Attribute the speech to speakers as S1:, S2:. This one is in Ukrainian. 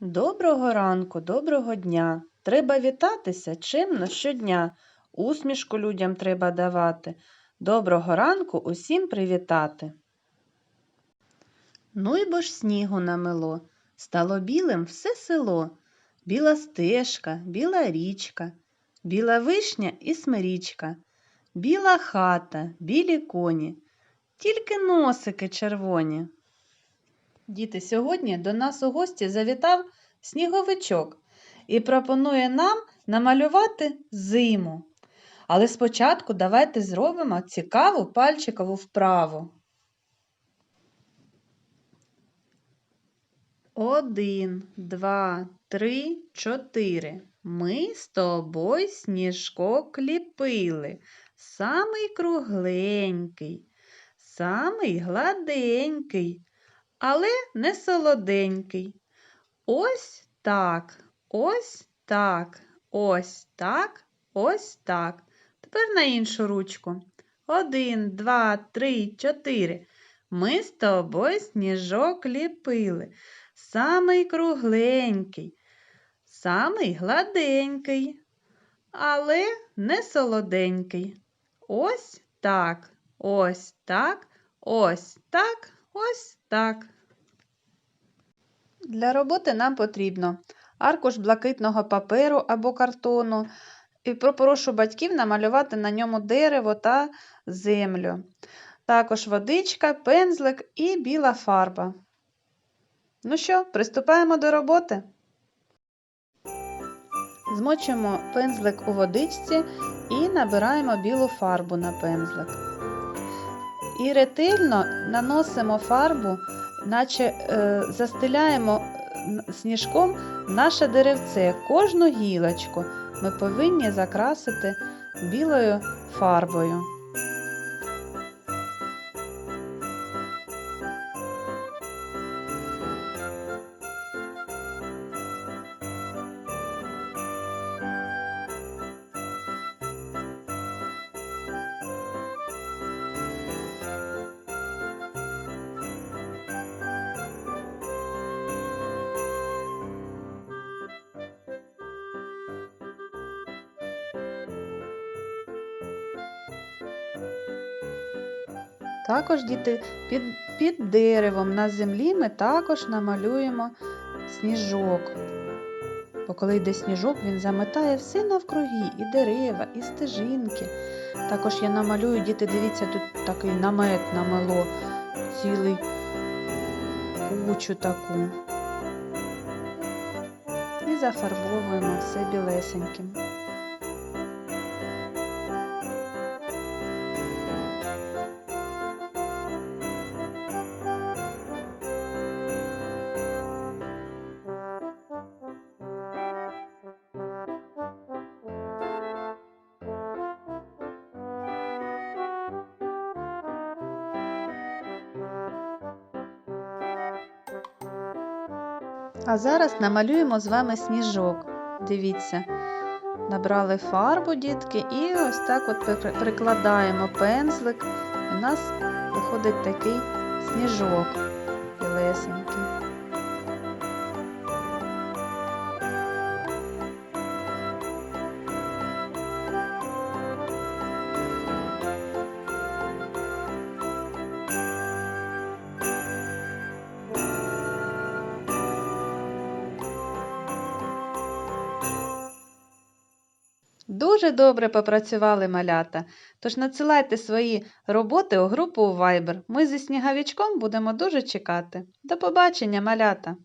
S1: Доброго ранку, доброго дня. Треба вітатися чимно щодня. Усмішку людям треба давати. Доброго ранку усім привітати. Ну й бо ж снігу намело, стало білим все село. Біла стежка, біла річка, біла вишня і смирічка, біла хата, білі коні, тільки носики червоні. Діти, сьогодні до нас у гості завітав сніговичок і пропонує нам намалювати зиму. Але спочатку давайте зробимо цікаву пальчикову вправу. Один, два, три, чотири. Ми з тобою сніжок ліпили. Самий кругленький, самий гладенький але не солоденький. Ось так, ось так, ось так, ось так. Тепер на іншу ручку. Один, два, три, чотири. Ми з тобою сніжок ліпили. Самий кругленький, самий гладенький, але не солоденький. Ось так, ось так, ось так, ось так. Для роботи нам потрібно аркуш блакитного паперу або картону. І попрошу батьків намалювати на ньому дерево та землю. Також водичка, пензлик і біла фарба. Ну що, приступаємо до роботи. Змочимо пензлик у водичці і набираємо білу фарбу на пензлик. І ретельно наносимо фарбу, наче е, застеляємо е, сніжком наше деревце, кожну гілочку ми повинні закрасити білою фарбою. Також діти під, під деревом на землі ми також намалюємо сніжок. Бо коли йде сніжок, він заметає все навкруги, і дерева, і стежинки. Також я намалюю, діти, дивіться, тут такий намет намело, цілий кучу таку. І зафарбовуємо все білесеньким. А зараз намалюємо з вами сніжок. Дивіться, набрали фарбу, дітки, і ось так от прикладаємо пензлик. У нас виходить такий сніжок білесенький. Дуже добре попрацювали малята. Тож надсилайте свої роботи у групу у Viber. Ми зі сніговичком будемо дуже чекати. До побачення, малята!